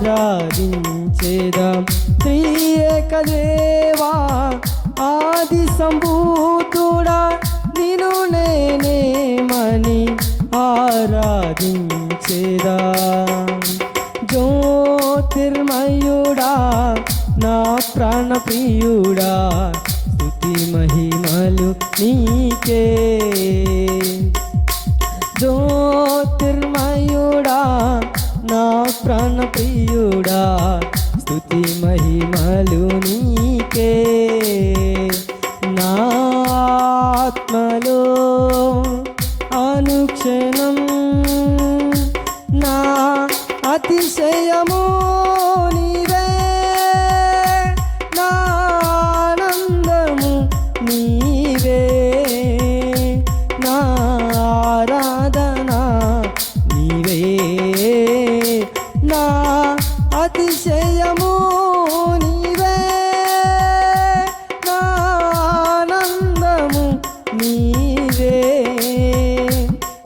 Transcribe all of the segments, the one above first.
ఆరాధించేదా. త్రియేక దేవా ఆది సంభూతుడా నిను నేనేమని ఆరాధించేదా. జ్యోతిర్మయుడా నా ప్రాణప్రియుడా స్థుతి మహిమలు నీకే. జ్యోతిర్మయుడా అనుక్షణం నా అతిశయము నీవే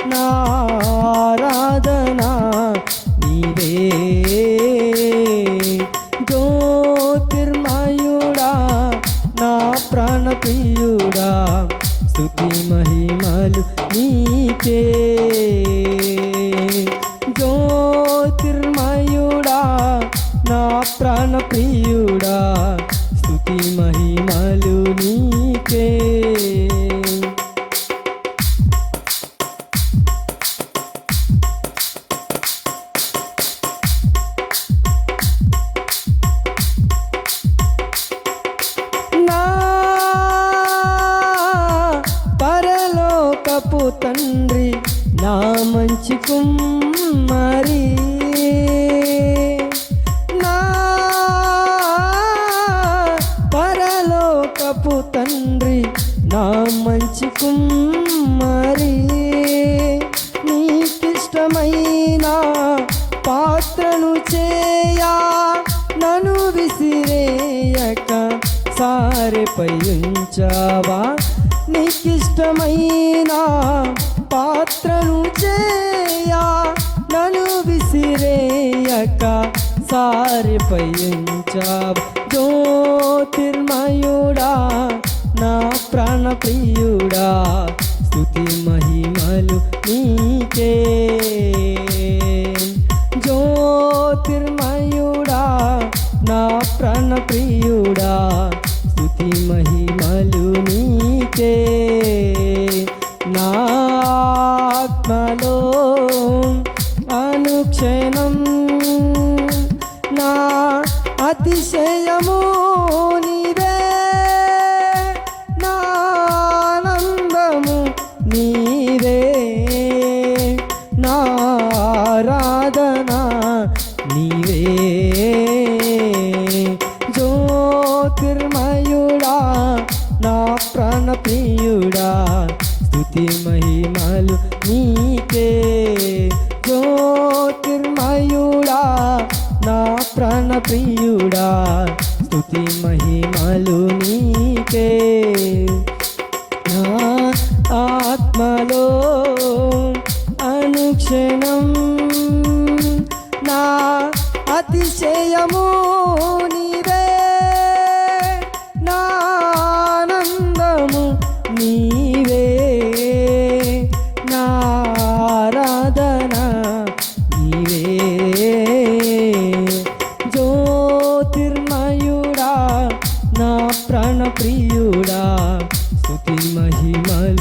నా నీవే జ్యోతిర్మయుడా నా ప్రాణ ప్రియుడా మహిమలు నీకే. జ్యోతిర్మయుడా నా ప్రాణ తండ్రి నా మంచి కుమ్మరి నా పరలోకపు తండ్రి నా మంచి కుమ్మరి నీకిష్టమైన పాత్రను చేయా నన్ను విసిరేయక సారెపై ఉంచావా? నీకిష్టమైన పాత్రను చేయా నన్ను విసిరేయక సారెపై ఉంచావా జ్యోతిర్మయుడా నా ప్రాణప్రియుడా స్థుతి మహిమలు నీకే. జ్యోతిర్మయుడా నా ప్రాణప్రియుడా స్థుతి మహి అనుక్షణం నా అతిశయమో నీ ప్రియుడా స్థుతి మహిమలు నీకే. నా ఆత్మలో అనుక్షణం నా అతిశయము నీ स्तुति महिमल